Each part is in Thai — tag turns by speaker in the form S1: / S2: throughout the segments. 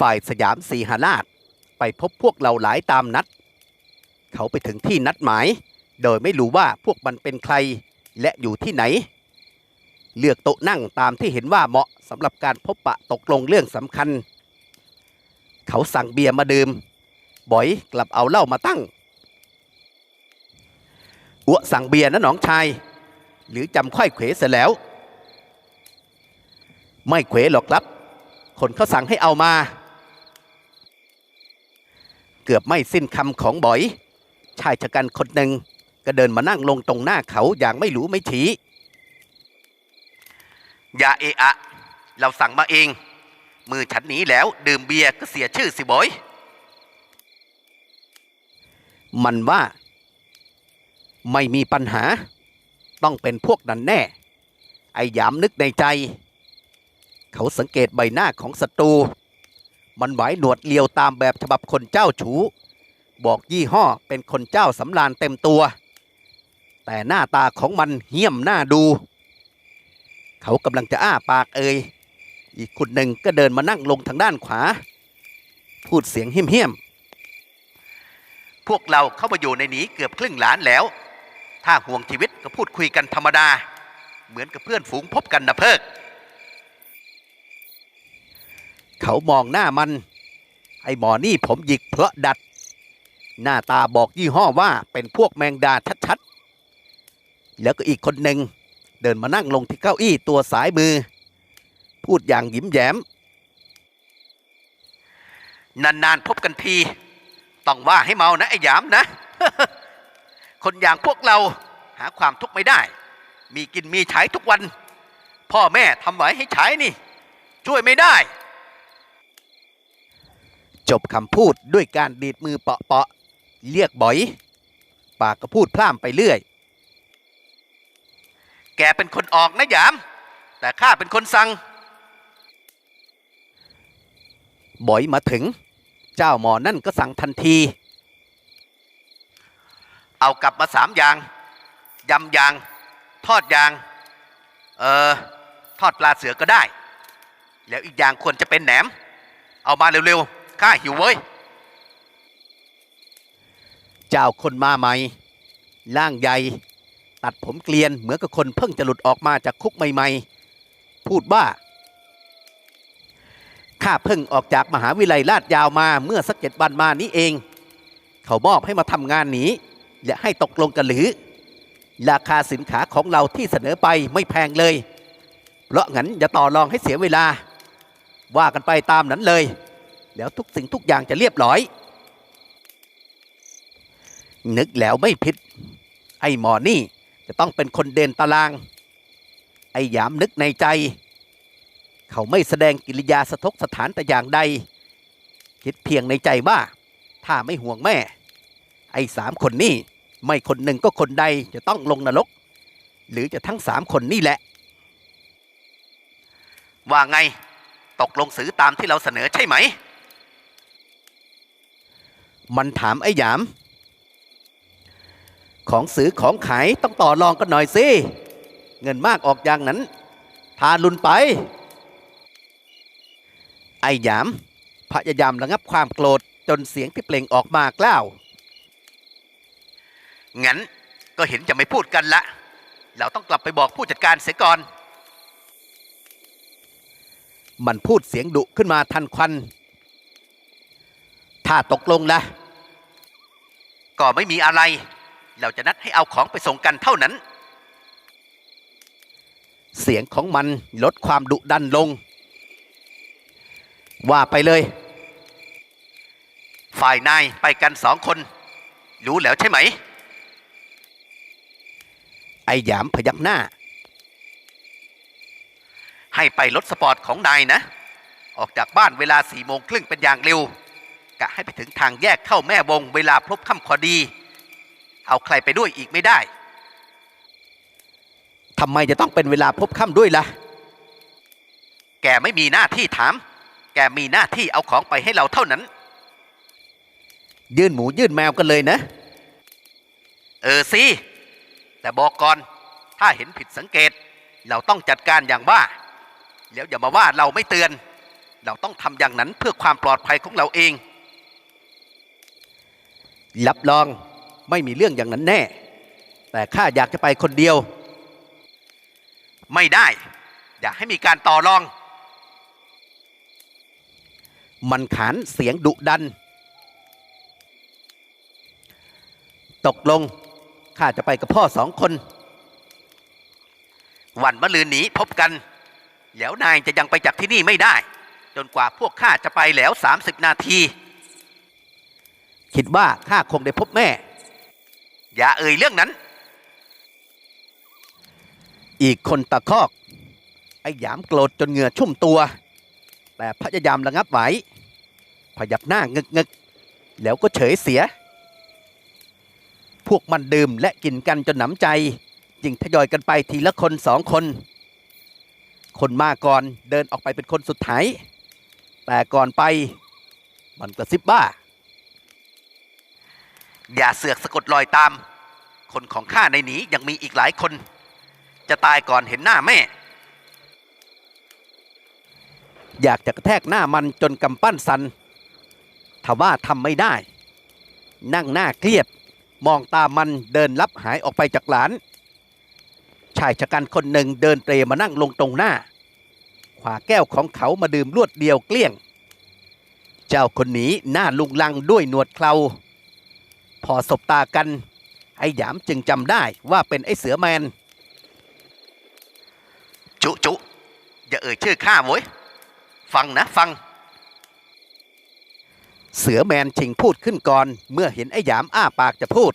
S1: ฝ่ายสยามสีหราชไปพบพวกเราหลายตามนัด เขาไปถึงที่นัดหมาย โดยไม่รู้ว่าพวกมันเป็นใครและอยู่ที่ไหน เลือกโต๊ะนั่งตามที่เห็นว่าเหมาะสำหรับการพบปะตกลงเรื่องสำคัญ เขาสั่งเบียร์มาดื่มบอยกลับเอาเหล้ามาตั้งอัวสั่งเบียร์นะน้องชาย หรือจำค่อยเขวเสียแล้ว ไม่เขวหรอกครับ คนเขาสั่งให้เอามา เกือบไม่สิ้นคำของบอย ชายชะกันคนหนึ่งก็เดินมานั่งลงตรงหน้าเขาอย่างไม่รู้ไม่ชี้อย่าเอะอะ เราสั่งมาเอง มือฉันหนีแล้วดื่มเบียร์ก็เสียชื่อสิบอย มันว่า ไม่มีปัญหา ต้องเป็นพวกนั้นแน่ ไอ้ยามนึกในใจ เขาสังเกตใบหน้าของศัตรู มันไหวหนวดเลียวตามแบบฉบับคนเจ้าชู้ บอกยี่ห้อเป็นคนเจ้าสำราญเต็มตัว แต่หน้าตาของมันเหี้ยมหน้าดู เขากำลังจะอ้าปากเอ่ยอีกคนหนึ่งก็เดินมานั่งลงทางด้านขวา พูดเสียงเหี้ยมๆพวกเราเข้ามาอยู่ในนี้เกือบครึ่งหลานแล้ว ถ้าห่วงชีวิตก็พูดคุยกันธรรมดา เหมือนกับเพื่อนฝูงพบกันนะเพิก เขามองหน้ามัน ไอ้หมอนี่ผมหยิกเพราะดัด หน้าตาบอกยี่ห้อว่าเป็นพวกแมงดาชัดๆ แล้วก็อีกคนหนึ่งเดินมานั่งลงที่เก้าอี้ตัวสายมือ พูดอย่างยิ้มแย้ม นานๆพบกันที ต้องว่าให้เมานะไอ้ยามนะ คนอย่างพวกเราหาความทุกข์ไม่ได้ มีกินมีใช้ทุกวัน พ่อแม่ทำไว้ให้ใช้นี่ ช่วยไม่ได้ จบคำพูดด้วยการดีดมือเปาะๆเรียกบ่อย ปากก็พูดพร่ำไปเรื่อย แกเป็นคนออกนะยาม แต่ข้าเป็นคนสั่งบ่อยมาถึง เจ้าหมอนั่นก็สั่งทันที เอากลับมาสามอย่างยำยาง ทอดยาง เออทอดปลาเสือก็ได้ แล้วอีกอย่างควรจะเป็นแหนม เอามาเร็วๆ ข้าหิวเว้ย เจ้าคนมาใหม่ร่างใหญ่ ตัดผมเกลียนเหมือนกับคนเพิ่งจะหลุดออกมาจากคุกใหม่ๆ พูดว่าข้าเพิ่งออกจากมหาวิทยาลัยลาดยาวมาเมื่อสักเจ็ดวันมานี้เอง เขามอบให้มาทำงานนี้ และให้ตกลงกันหรือ ราคาสินค้าของเราที่เสนอไปไม่แพงเลย เพราะงั้นอย่าต่อรองให้เสียเวลา ว่ากันไปตามนั้นเลย แล้วทุกสิ่งทุกอย่างจะเรียบร้อย นึกแล้วไม่ผิด ไอ้หมอนี่จะต้องเป็นคนเด่นตาราง ไอ้ยามนึกในใจ เขาไม่แสดงกิริยาสะทกสถานแต่อย่างใด คิดเพียงในใจว่า ถ้าไม่ห่วงแม่ ไอ้สามคนนี่ไม่คนหนึ่งก็คนใดจะต้องลงนรก หรือจะทั้งสามคนนี่แหละ ว่าไงตกลงซื้อตามที่เราเสนอใช่ไหม มันถามไอ้หยาม ของซื้อของขายต้องต่อรองกันหน่อยสิ เงินมากออกอย่างนั้น ทารุนไป ไอ้หยาม พยายามระงับความโกรธจนเสียงที่เปล่งออกมากล้าว งั้นก็เห็นจะไม่พูดกันละ เราต้องกลับไปบอกผู้จัดการเสียก่อน มันพูดเสียงดุขึ้นมาทันควัน ถ้าตกลงละก็ไม่มีอะไร เราจะนัดให้เอาของไปส่งกันเท่านั้น เสียงของมันลดความดุดันลง ว่าไปเลย ฝ่ายนายไปกันสองคน รู้แล้วใช่ไหม ไอ้หยามพยักหน้า ให้ไปรถสปอร์ตของนายนะ ออกจากบ้านเวลาสี่โมงครึ่งเป็นอย่างเร็ว กะให้ไปถึงทางแยกเข้าแม่วงเวลาพบค่ำพอดี เอาใครไปด้วยอีกไม่ได้ทำไมจะต้องเป็นเวลาพบค่ำด้วยล่ะ แกไม่มีหน้าที่ถาม แกมีหน้าที่เอาของไปให้เราเท่านั้น ยื่นหมูยื่นแมวกันเลยนะ เออสิ แต่บอกก่อน ถ้าเห็นผิดสังเกต เราต้องจัดการอย่างว่า แล้วอย่ามาว่าเราไม่เตือน เราต้องทำอย่างนั้นเพื่อความปลอดภัยของเราเอง รับรองไม่มีเรื่องอย่างนั้นแน่ แต่ข้าอยากจะไปคนเดียว ไม่ได้ อยากให้มีการต่อรอง มันขานเสียงดุดัน ตกลงข้าจะไปกับพ่อสองคน วันมะรืนนี้พบกัน แล้วนายจะยังไปจากที่นี่ไม่ได้ จนกว่าพวกข้าจะไปแล้ว 30 นาที คิดว่าข้าคงได้พบแม่ อย่าเอ่ยเรื่องนั้น อีกคนตะคอก ไอ้หยามโกรธจนเหงื่อชุ่มตัว แต่พยายามระงับไว้พยับหน้างึกงึกๆแล้วก็เฉยเสีย พวกมันดื่มและกินกันจนหนำใจ จึงทยอยกันไปทีละคนสองคน คนมาก่อนเดินออกไปเป็นคนสุดท้าย แต่ก่อนไปมันกระซิบว่า อย่าเสือกสะกดรอยตาม คนของข้าในหนียังมีอีกหลายคน จะตายก่อนเห็นหน้าแม่ อยากจะกระแทกหน้ามันจนกำปั้นสันทว่าทำไม่ได้ นั่งหน้าเครียด มองตามมันเดินลับหายออกไปจากหลาน ชายชะกันคนหนึ่งเดินเตรมานั่งลงตรงหน้า ขวาแก้วของเขามาดื่มลวดเดียวเกลี้ยง เจ้าคนนี้หน้าลุงลังด้วยหนวดเครา พอสบตากัน ไอ้หยามจึงจำได้ว่าเป็นไอ้เสือแมน จุจุอย่าเอ่ยชื่อข้าโว้ย ฟังนะฟัง เสือแมนชิงพูดขึ้นก่อน เมื่อเห็นไอ้หยามอ้าปากจะพูด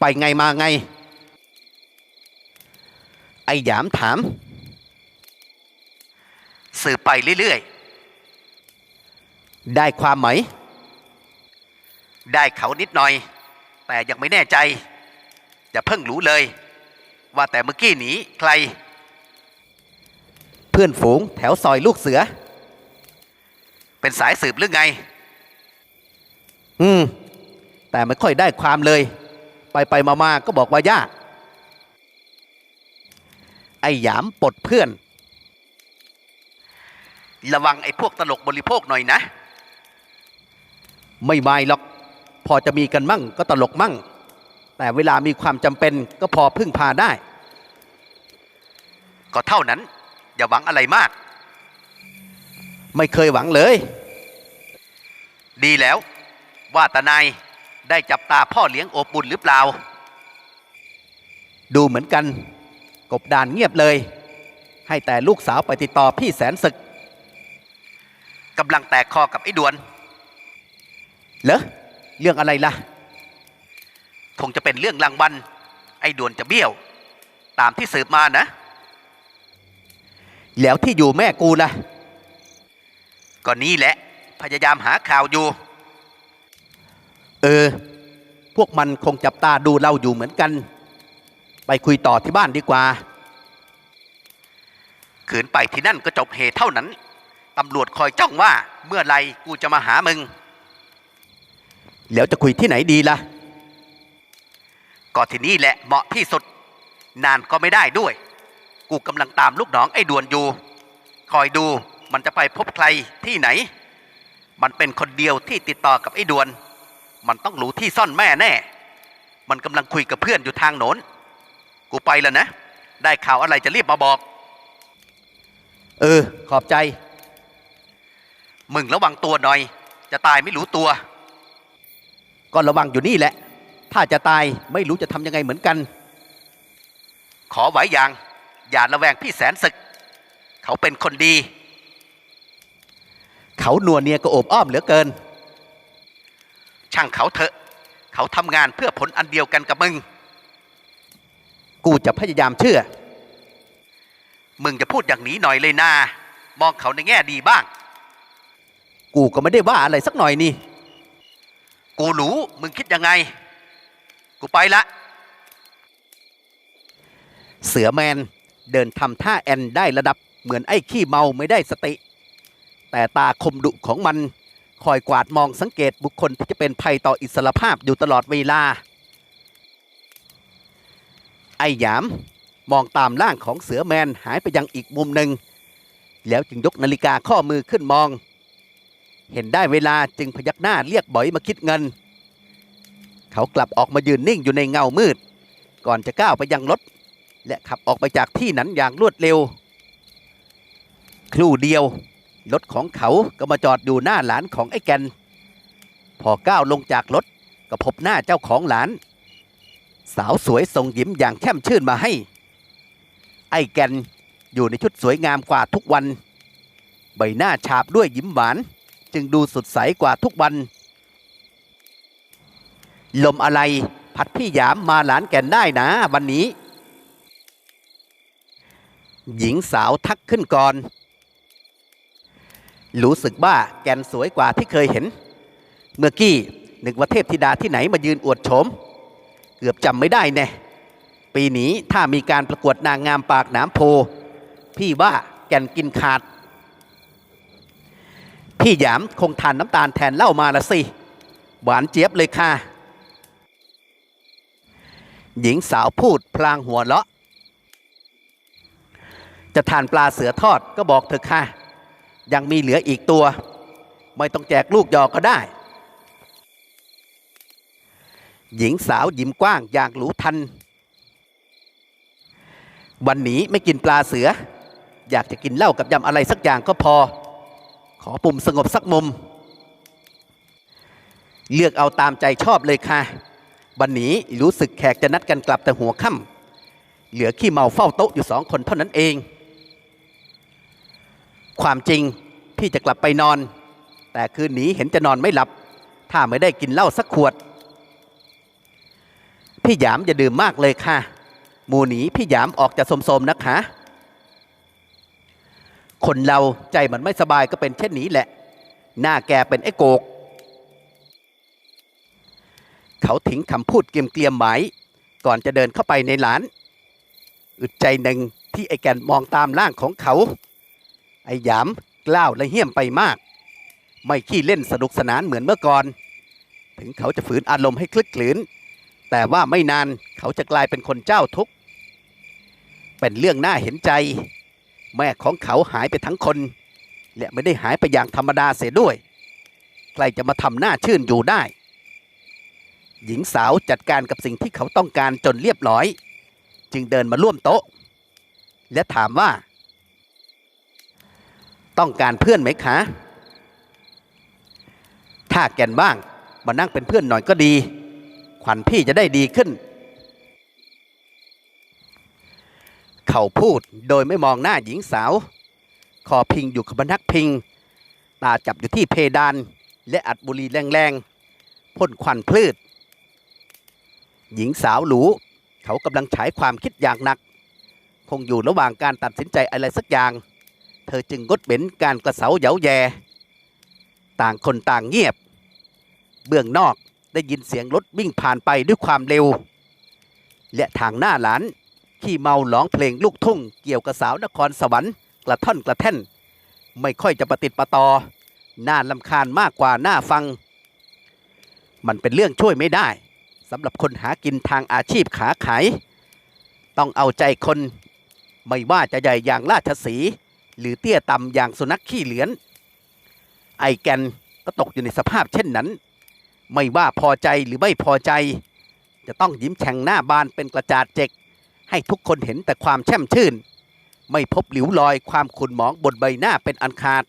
S1: ไปไงมาไง ไอ้หยามถาม สืบไปเรื่อยๆ ได้ความไหม ได้เขานิดหน่อย แต่ยังไม่แน่ใจอย่าเพิ่งรู้เลย ว่าแต่เมื่อกี้หนีใคร เพื่อนฝูงแถวซอยลูกเสือ เป็นสายสืบหรือไง อืม แต่ไม่ค่อยได้ความเลย ไปไปมามาก็บอกว่ายาก ไอ้หยามปลดเพื่อน ระวังไอ้พวกตลกบริโภคหน่อยนะ ไม่ไม่หรอกพ อจะมีกันมั่งก็ตลกมั่ง แต่เวลามีความจำเป็นก็พอพึ่งพาได้ ก็เท่านั้น อย่าหวังอะไรมาก ไม่เคยหวังเลย ดีแล้ว ว่าตานายได้จับตาพ่อเลี้ยงโอบุญหรือเปล่า ดูเหมือนกัน กบดานเงียบเลย ให้แต่ลูกสาวไปติดต่อพี่แสนศึกกำลังแตกคอกับไอ้ดวน เหรอ เรื่องอะไรล่ะ คงจะเป็นเรื่องรางวัลไอ้ดวนจะเบี้ยว ตามที่สืบมานะ แล้วที่อยู่แม่กูล่ะ ก็นี่แหละ พยายามหาข่าวอยู่ เออ พวกมันคงจับตาดูเราอยู่เหมือนกัน ไปคุยต่อที่บ้านดีกว่า ขืนไปที่นั่นก็จบเหตุเท่านั้น ตำรวจคอยจ้องว่าเมื่อไรกูจะมาหามึง แล้วจะคุยที่ไหนดีล่ะ ก็ที่นี่แหละเหมาะที่สุด นานก็ไม่ได้ด้วย กูกำลังตามลูกน้องไอ้ดวนอยู่ คอยดูมันจะไปพบใครที่ไหน มันเป็นคนเดียวที่ติดต่อกับไอ้ดวน มันต้องรู้ที่ซ่อนแม่แน่ มันกำลังคุยกับเพื่อนอยู่ทางโน้น กูไปแล้วนะ ได้ข่าวอะไรจะรีบมาบอก เออ ขอบใจ มึงระวังตัวหน่อย จะตายไม่รู้ตัว ก็ระวังอยู่นี่แหละ ถ้าจะตายไม่รู้จะทำยังไงเหมือนกัน ขอไว้อย่าง อย่าระแวงพี่แสนศึก เขาเป็นคนดี เขาหนัวเนียก็โอบอ้อมเหลือเกิน ช่างเขาเถอะ เขาทำงานเพื่อผลอันเดียวกันกับมึง กูจะพยายามเชื่อ มึงจะพูดอย่างนี้หน่อยเลยนามองเขาในแง่ดีบ้าง กูก็ไม่ได้ว่าอะไรสักหน่อยนี่ กูรู้มึงคิดยังไง กูไปละ เสือแมนเดินทำท่าแอนได้ระดับเหมือนไอ้ขี้เมาไม่ได้สติ แต่ตาคมดุของมันคอยกวาดมองสังเกตบุคคลที่จะเป็นภัยต่ออิสรภาพอยู่ตลอดเวลา ไอ้หยามมองตามร่างของเสือแมนหายไปยังอีกมุมหนึ่ง แล้วจึงยกนาฬิกาข้อมือขึ้นมอง เห็นได้เวลาจึงพยักหน้าเรียกบอยมาคิดเงิน เขากลับออกมายืนนิ่งอยู่ในเงามืด ก่อนจะก้าวไปยังรถ และขับออกไปจากที่นั้นอย่างรวดเร็ว ครู่เดียว รถของเขาก็มาจอดอยู่หน้าหลานของไอ้แกน พอก้าวลงจากรถก็พบหน้าเจ้าของหลาน สาวสวยส่งยิ้มอย่างแช่มชื่นมาให้ ไอ้แกนอยู่ในชุดสวยงามกว่าทุกวัน ใบหน้าฉาบด้วยยิ้มหวาน จึงดูสดใสกว่าทุกวัน ลมอะไรพัดพี่หยามมาหลานแก่นได้นะวันนี้ หญิงสาวทักขึ้นก่อน รู้สึกว่าแกนสวยกว่าที่เคยเห็น เมื่อกี้นึกว่าเทพธิดาที่ไหนมายืนอวดโฉม เกือบจำไม่ได้แน่ปีนี้ถ้ามีการประกวดนางงามปากหน้ำโพ พี่ว่าแกนกินขาด พี่หยามคงทานน้ำตาลแทนเหล้ามาละสิ หวานเจี๊ยบเลยค่ะ หญิงสาวพูดพลางหัวเราะ จะทานปลาเสือทอดก็บอกเธอค่ะ ยังมีเหลืออีกตัว ไม่ต้องแจกลูกยอก็ได้ หญิงสาวยิ้มกว้างอย่างรู้ทัน วันนี้ไม่กินปลาเสือ อยากจะกินเหล้ากับยำอะไรสักอย่างก็พอ ขอปุ่มสงบสักมุม เลือกเอาตามใจชอบเลยค่ะวันนี้รู้สึกแขกจะนัดกันกลับแต่หัวค่ำเหลือขี้เมาเฝ้าโต๊ะอยู่สองคนเท่านั้นเอง ความจริงพี่จะกลับไปนอน แต่คืนนี้เห็นจะนอนไม่หลับ ถ้าไม่ได้กินเหล้าสักขวด พี่หยามอย่าดื่มมากเลยค่ะ หมูหนีพี่หยามออกจะสมๆนะคะ คนเราใจมันไม่สบายก็เป็นเช่นนี้แหละ หน้าแกเป็นไอ้โกก เขาทิ้งคำพูดเกรียมๆหมายก่อนจะเดินเข้าไปในร้าน อึดใจหนึ่งที่ไอ้แกนมองตามร่างของเขา ไอ้ยามกล้าวและเหี้ยมไปมาก ไม่ขี้เล่นสนุกสนานเหมือนเมื่อก่อน ถึงเขาจะฝืนอารมณ์ให้คลึกคลืนแต่ว่าไม่นานเขาจะกลายเป็นคนเจ้าทุกข์เป็นเรื่องน่าเห็นใจ แม่ของเขาหายไปทั้งคน และไม่ได้หายไปอย่างธรรมดาเสียด้วย ใครจะมาทำหน้าชื่นอยู่ได้ หญิงสาวจัดการกับสิ่งที่เขาต้องการจนเรียบร้อย จึงเดินมาร่วมโต๊ะ และถามว่า ต้องการเพื่อนไหมคะ ถ้าแกนบ้างมานั่งเป็นเพื่อนหน่อยก็ดี ขวัญพี่จะได้ดีขึ้น เขาพูดโดยไม่มองหน้าหญิงสาว คอพิงอยู่กับบรรทักพิง ตาจับอยู่ที่เพดาน และอัดบุหรี่แรงๆพ่นควันพลืดหญิงสาวหรูเขากำลังฉายความคิดอย่างหนัก คงอยู่ระหว่างการตัดสินใจอะไรสักอย่าง เธอจึงงดเว้นการกระเสาเหยาแย ต่างคนต่างเงียบ เบื้องนอกได้ยินเสียงรถวิ่งผ่านไปด้วยความเร็ว และทางหน้าหลาน ขี้เมาร้องเพลงลูกทุ่ง เกี่ยวกับสาวนครสวรรค์กระท่อนกระแท่น ไม่ค่อยจะประติดประตอน่าลำคาญมากกว่าน่าฟัง มันเป็นเรื่องช่วยไม่ได้สำหรับคนหากินทางอาชีพขาขายต้องเอาใจคน ไม่ว่าจะใหญ่อย่างราชสีห์หรือเตี้ยต่ำอย่างสุนัขขี้เหลือน ไอแกนก็ตกอยู่ในสภาพเช่นนั้น ไม่ว่าพอใจหรือไม่พอใจ จะต้องยิ้มแฉ่งหน้าบานเป็นกระจาดเจก ให้ทุกคนเห็นแต่ความแช่มชื่น ไม่พบหลิวรอยความขุ่นหมองบนใบหน้าเป็นอันขาด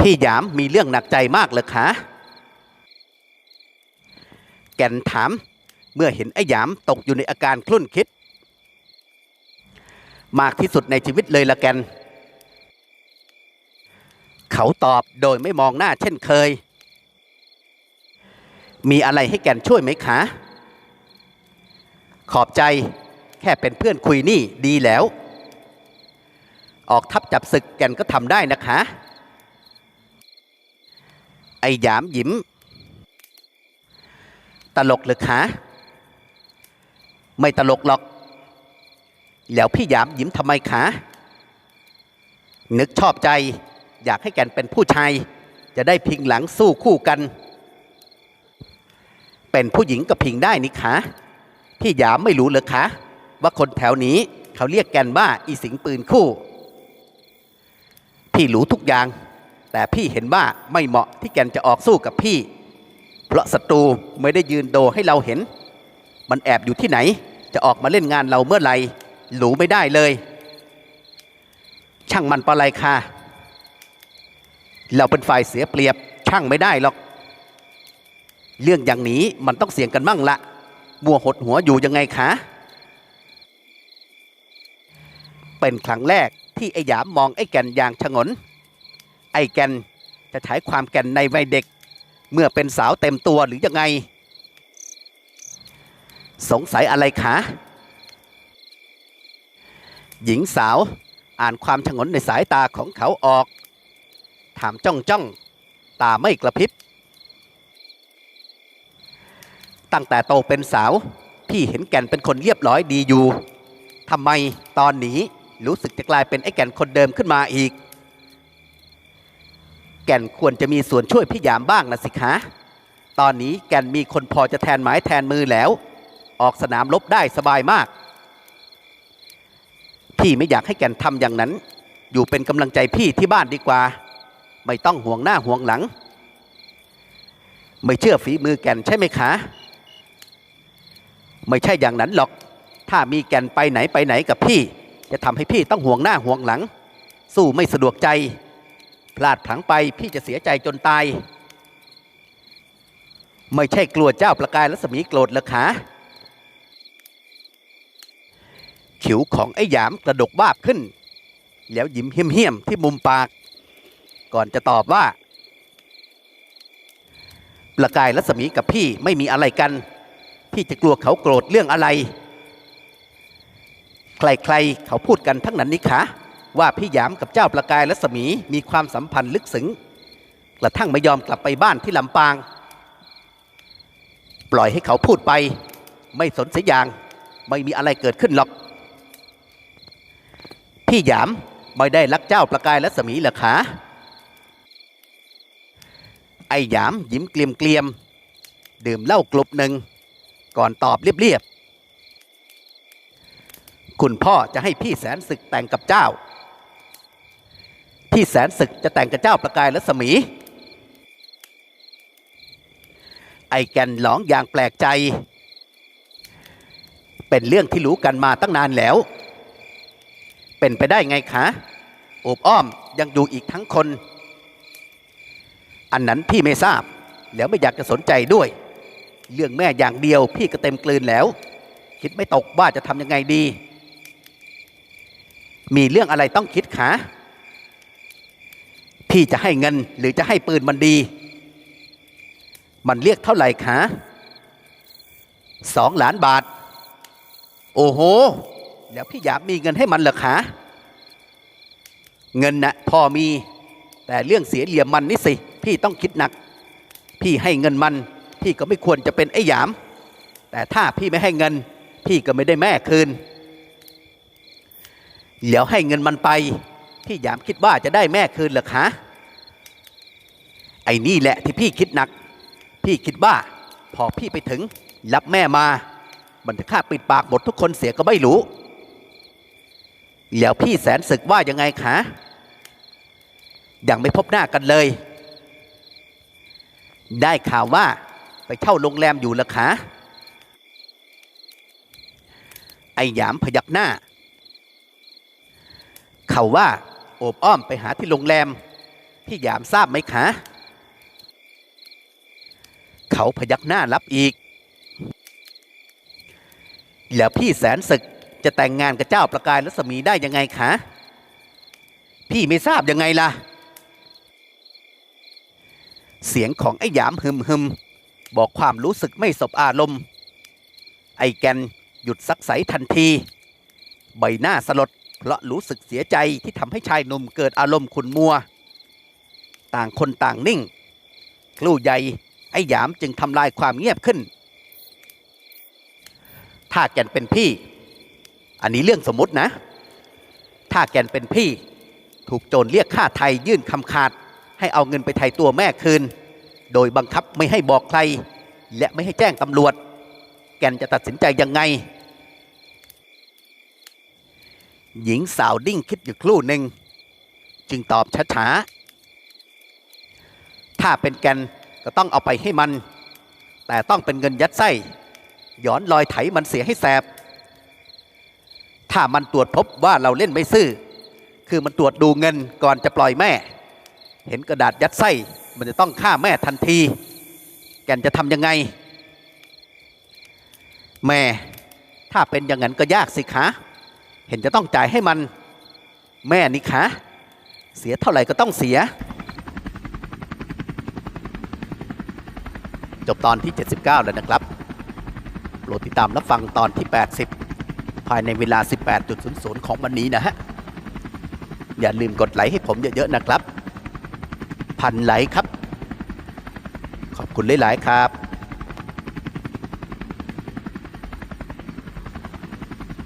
S1: พี่หยามมีเรื่องหนักใจมากเลยคะแก่นถามเมื่อเห็นไอ้หยามตกอยู่ในอาการคลุ่นคิด มากที่สุดในชีวิตเลยละแกน เขาตอบโดยไม่มองหน้าเช่นเคย มีอะไรให้แกนช่วยไหมคะ ขอบใจแค่เป็นเพื่อนคุยนี่ดีแล้ว ออกทับจับศึกแกนก็ทำได้นะคะ ไอ้หยามยิ้ม ตลกหรือคะ ไม่ตลกหรอก แล้วพี่หยามยิ้มทำไมคะ นึกชอบใจ อยากให้แกนเป็นผู้ชาย จะได้พิงหลังสู้คู่กัน เป็นผู้หญิงก็พิงได้นี่คะ พี่ยามไม่รู้เลยคะ ว่าคนแถวนี้เขาเรียกแกนว่าอีสิงปืนคู่ พี่รู้ทุกอย่าง แต่พี่เห็นว่าไม่เหมาะที่แกนจะออกสู้กับพี่ เพราะศัตรูไม่ได้ยืนโดให้เราเห็น มันแอบอยู่ที่ไหน จะออกมาเล่นงานเราเมื่อไหร่รู้ไม่ได้เลย ช่างมันปะไรค่ะเราเป็นฝ่ายเสียเปรียบช่างไม่ได้หรอก เรื่องอย่างนี้มันต้องเสี่ยงกันมั่งละ มัวหดหัวอยู่ยังไงคะ เป็นครั้งแรกที่ไอ้หยามมองไอ้แก่นอย่างฉงน ไอ้แก่นจะใช้ความแก่นในวัยเด็ก เมื่อเป็นสาวเต็มตัวหรือยังไง สงสัยอะไรคะ หญิงสาวอ่านความฉงนในสายตาของเขาออก ถามจ้องจ้องตาไม่กระพริบ ตั้งแต่โตเป็นสาวพี่เห็นแก่นเป็นคนเรียบร้อยดีอยู่ทำไมตอนนี้รู้สึกจะกลายเป็นไอ้แก่นคนเดิมขึ้นมาอีก แก่นควรจะมีส่วนช่วยพี่ยามบ้างนะสิคะตอนนี้แก่นมีคนพอจะแทนไม้แทนมือแล้ว ออกสนามรบได้สบายมาก พี่ไม่อยากให้แก่นทำอย่างนั้น อยู่เป็นกำลังใจพี่ที่บ้านดีกว่า ไม่ต้องห่วงหน้าห่วงหลัง ไม่เชื่อฝีมือแก่นใช่ไหมคะ ไม่ใช่อย่างนั้นหรอก ถ้ามีแก่นไปไหนไปไหนกับพี่ จะทำให้พี่ต้องห่วงหน้าห่วงหลัง สู้ไม่สะดวกใจ พลาดพลั้งไปพี่จะเสียใจจนตาย ไม่ใช่กลัวเจ้าประกายรัศมีโกรธหรอคะขิวของไอ้หยามกระดกบ้าบขึ้น แล้วยิ้มเหี้ยมๆที่มุมปาก ก่อนจะตอบว่า ประกายรัศมีกับพี่ไม่มีอะไรกัน พี่จะกลัวเขาโกรธเรื่องอะไร ใครๆเขาพูดกันทั้งนั้นนี่คะว่าพี่หยามกับเจ้าประกายรัศมีมีความสัมพันธ์ลึกซึ้งกระทั่งไม่ยอมกลับไปบ้านที่ลำปาง ปล่อยให้เขาพูดไป ไม่สนเสียอย่างไม่มีอะไรเกิดขึ้นหรอก พี่หยามไม่ได้รักเจ้าประกายรัศมีหรอคะไอ้หยามยิ้มเกลียมเกลียม ดื่มเหล้ากลุบหนึ่ง ก่อนตอบเรียบๆคุณพ่อจะให้พี่แสนศึกแต่งกับเจ้า พี่แสนศึกจะแต่งกับเจ้าประกายรัศมี ไอ้แกนหลองอย่างแปลกใจ เป็นเรื่องที่รู้กันมาตั้งนานแล้ว เป็นไปได้ไงคะโอบอ้อมยังอยู่อีกทั้งคน อันนั้นพี่ไม่ทราบแล้วไม่อยากจะสนใจด้วย เรื่องแม่อย่างเดียวพี่ก็เต็มกลืนแล้ว คิดไม่ตกว่าจะทำยังไงดี มีเรื่องอะไรต้องคิดคะพี่จะให้เงินหรือจะให้ปืนมันดี มันเรียกเท่าไหร่คะสองล้านบาท โอ้โห แล้วพี่อยากมีเงินให้มันเหรอคะเงินนะพอมีแต่เรื่องเสียเหลี่ยมมันนี่สิ พี่ต้องคิดหนัก พี่ให้เงินมัน พี่ก็ไม่ควรจะเป็นไอ้หยาม แต่ถ้าพี่ไม่ให้เงิน พี่ก็ไม่ได้แม่คืนเดี๋ยวให้เงินมันไป พี่หยามคิดว่าจะได้แม่คืนหรือคะไอ้นี่แหละที่พี่คิดหนัก พี่คิดว่า พอพี่ไปถึง รับแม่มา มันจะฆ่าปิดปากหมดทุกคนเสียก็ไม่รู้แล้วพี่แสนศึกว่ายังไงคะยังไม่พบหน้ากันเลย ได้ข่าวว่า ไปเช่าโรงแรมอยู่ละคะ ไอ้หยามพยักหน้า เขาว่าโอบอ้อมไปหาที่โรงแรม พี่หยามทราบไหมคะ เขาพยักหน้ารับอีก แล้วพี่แสนศึกจะแต่งงานกับเจ้าประกายรัศมีได้ยังไงคะ พี่ไม่ทราบยังไงล่ะ เสียงของไอ้หยามหึมหึม บอกความรู้สึกไม่สบอารมณ์ ไอแกนหยุดซักไสทันที ใบหน้าสลดเพราะรู้สึกเสียใจที่ทำให้ชายหนุ่มเกิดอารมณ์ขุนมัว ต่างคนต่างนิ่งครู่ใหญ่ไอ้หยามจึงทำลายความเงียบขึ้น ถ้าแกนเป็นพี่ อันนี้เรื่องสมมตินะ ถ้าแกนเป็นพี่ ถูกโจรเรียกค่าไทยยื่นคำขาด ให้เอาเงินไปไถ่ตัวแม่คืน โดยบังคับไม่ให้บอกใคร และไม่ให้แจ้งตำรวจ แกนจะตัดสินใจยังไง หญิงสาวดิ้งคิดอยู่ครู่หนึ่ง จึงตอบช้าๆ ถ้าเป็นแกนก็ต้องเอาไปให้มัน แต่ต้องเป็นเงินยัดไส้ย้อนลอยไถมันเสียให้แสบ ถ้ามันตรวจพบว่าเราเล่นไม่ซื่อ คือมันตรวจดูเงินก่อนจะปล่อยแม่ เห็นกระดาษยัดไส้มันจะต้องฆ่าแม่ทันที แกนจะทำยังไง แม่ถ้าเป็นอย่างนั้นก็ยากสิคะเห็นจะต้องจ่ายให้มัน แม่นี่คะเสียเท่าไหร่ก็ต้องเสีย จบตอนที่ 79 แล้วนะครับโปรดติดตามรับฟังตอนที่ 80 ภายในเวลา 18.00 ของวันนี้นะฮะ อย่าลืมกดไลค์ให้ผมเยอะ ๆ นะครับ พันไลค์ครับ ขอบคุณหลาย ๆ ครับ